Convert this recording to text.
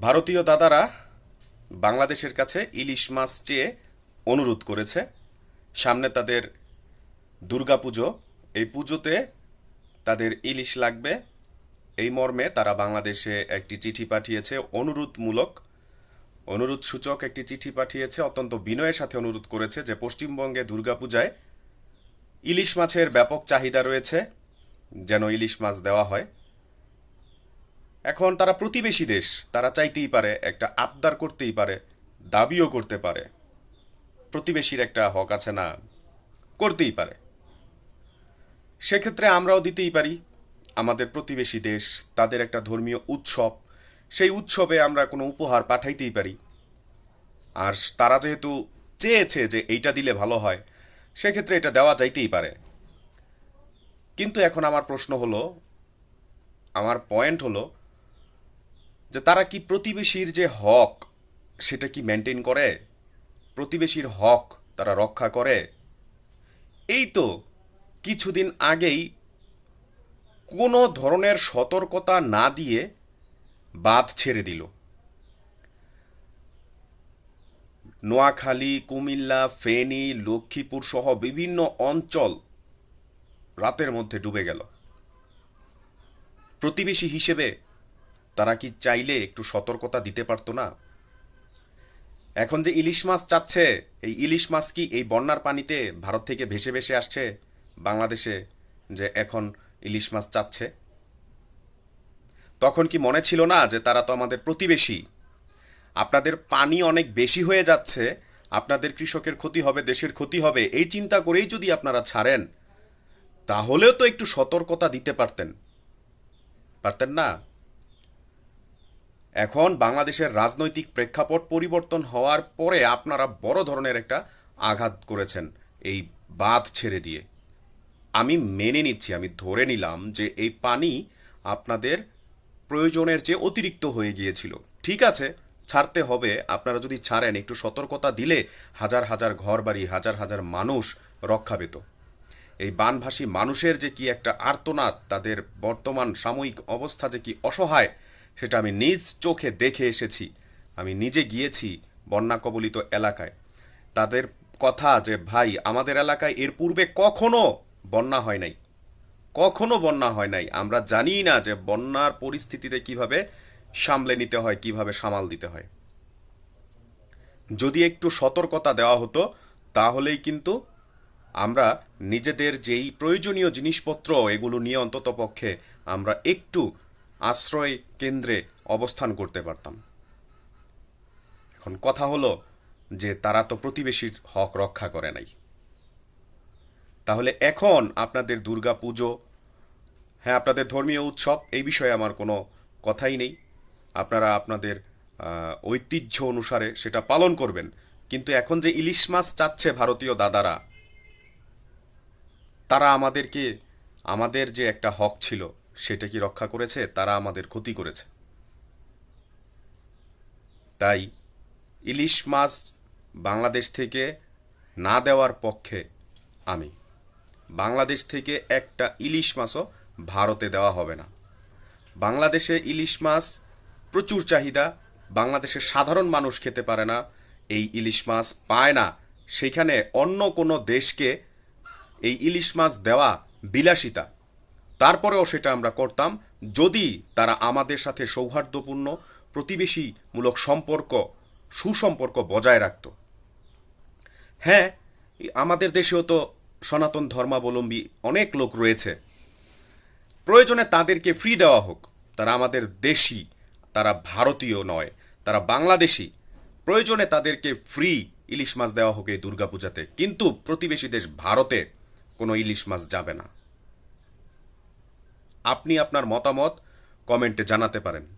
ভারতীয় দাদারা বাংলাদেশের কাছে ইলিশ মাছ চেয়ে অনুরোধ করেছে। সামনে তাদের দুর্গাপুজো এই পুজোতে তাদের ইলিশ লাগবে। এই মর্মে তারা বাংলাদেশে একটি চিঠি পাঠিয়েছে অনুরোধমূলক। অনুরোধ সূচক একটি চিঠি পাঠিয়েছে। অত্যন্ত বিনয়ের সাথে অনুরোধ করেছে যে পশ্চিমবঙ্গে দুর্গাপূজায় ইলিশ মাছের ব্যাপক চাহিদা রয়েছে। যেন ইলিশ মাছ দেওয়া হয়। এখন তারা প্রতিবেশী দেশ, তারা চাইতেই পারে, একটা আবদার করতেই পারে, দাবিও করতে পারে। প্রতিবেশীর একটা হক আছে না, করতেই পারে। সেক্ষেত্রে আমরাও দিতেই পারি। আমাদের প্রতিবেশী দেশ, তাদের একটা ধর্মীয় উৎসব, সেই উৎসবে আমরা কোনো উপহার পাঠাইতেই পারি। আর তারা যেহেতু চেয়েছে যে এইটা দিলে ভালো হয়, সেক্ষেত্রে এটা দেওয়া যাইতেই পারে। কিন্তু এখন আমার প্রশ্ন হলো, আমার পয়েন্ট হলো যে তারা কি প্রতিবেশীর যে হক, সেটা কি মেনটেন করে? প্রতিবেশীর হক তারা রক্ষা করে? এই তো কিছুদিন আগেই কোনো ধরনের সতর্কতা না দিয়ে বাঁধ ছেড়ে দিল। নোয়াখালী, কুমিল্লা, ফেনী, লক্ষ্মীপুর সহ বিভিন্ন অঞ্চল রাতের মধ্যে ডুবে গেল। প্রতিবেশী হিসেবে তারা কি চাইলে একটু সতর্কতা দিতে পারতো না? এখন যে ইলিশ মাছ চাচ্ছে, এই ইলিশ মাছ কি এই বন্যার পানিতে ভারত থেকে ভেসে ভেসে আসছে বাংলাদেশে যে এখন ইলিশ মাছ চাচ্ছে? তখন কি মনে ছিল না যে তারা তো আমাদের প্রতিবেশী? আপনাদের পানি অনেক বেশি হয়ে যাচ্ছে, আপনাদের কৃষকের ক্ষতি হবে, দেশের ক্ষতি হবে, এই চিন্তা করেই যদি আপনারা ছাড়েন, তাহলেও তো একটু সতর্কতা দিতে পারতেন। পারতেন না? এখন বাংলাদেশের রাজনৈতিক প্রেক্ষাপট পরিবর্তন হওয়ার পরে আপনারা বড় ধরনের একটা আঘাত করেছেন এই বাঁধ ছেড়ে দিয়ে। আমি মেনে নিচ্ছি, আমি ধরে নিলাম যে এই পানি আপনাদের প্রয়োজনের চেয়ে অতিরিক্ত হয়ে গিয়েছিল। ঠিক আছে, ছাড়তে হবে, আপনারা যদি ছাড়েন, একটু সতর্কতা দিলে হাজার হাজার ঘর বাড়ি হাজার হাজার মানুষ রক্ষা পেত এই বানভাসী মানুষের যে কি একটা আর্তনাদ, তাদের বর্তমান সাময়িক অবস্থা যে কি অসহায় সেটা আমি নিজ চোখে দেখে এসেছি। আমি নিজে গিয়েছি বন্যা কবলিত এলাকায়। তাদের কথা যে, ভাই, আমাদের এলাকায় এর পূর্বে কখনো বন্যা হয় নাই। কখনো বন্যা হয় নাই। আমরা জানি না যে বন্যার পরিস্থিতিতে কীভাবে সামলে নিতে হয়, কীভাবে সামাল দিতে হয়। যদি একটু সতর্কতা দেওয়া হতো, তাহলেই কিন্তু আমরা নিজেদের যেই প্রয়োজনীয় জিনিসপত্র, এগুলো নিয়ে অন্তত পক্ষে আমরা একটু আশ্রয় কেন্দ্রে অবস্থান করতে পারতাম। এখন কথা হলো যে তারা তো প্রতিবেশীর হক রক্ষা করে নাই। তাহলে এখন আপনাদের দুর্গা পুজো হ্যাঁ আপনাদের ধর্মীয় উৎসব, এই বিষয়ে আমার কোনো কথাই নেই। আপনারা আপনাদের ঐতিহ্য অনুসারে সেটা পালন করবেন। কিন্তু এখন যে ইলিশ মাছ চাচ্ছে ভারতীয় দাদারা, তারা আমাদেরকে, আমাদের যে একটা হক ছিল সেটা কি রক্ষা করেছে? তারা আমাদের ক্ষতি করেছে। তাই ইলিশ মাছ বাংলাদেশ থেকে না দেওয়ার পক্ষে আমি। বাংলাদেশ থেকে একটা ইলিশ মাছও ভারতে দেওয়া হবে না। বাংলাদেশে ইলিশ মাছ প্রচুর চাহিদা। বাংলাদেশের সাধারণ মানুষ খেতে পারে না। এই ইলিশ মাছ পায় না। সেখানে অন্য কোনো দেশকে এই ইলিশ মাছ দেওয়া বিলাসিতা। তারপরেও সেটা আমরা করতাম। যদি তারা আমাদের সাথে সৌহার্দ্যপূর্ণ, প্রতিবেশীমূলক সম্পর্ক, সুসম্পর্ক বজায় রাখত। হ্যাঁ আমাদের দেশেও তো সনাতন ধর্মাবলম্বী অনেক লোক রয়েছে। প্রয়োজনে তাদেরকে ফ্রি দেওয়া হোক। তারা আমাদের দেশি, তারা ভারতীয় নয়, তারা বাংলাদেশি। প্রয়োজনে তাদেরকে ফ্রি ইলিশ মাছ দেওয়া হোক এই দুর্গাপূজাতে। কিন্তু প্রতিবেশী দেশ ভারতে কোনো ইলিশ মাছ যাবে না। আপনি আপনার মতামত কমেন্টে জানাতে পারেন।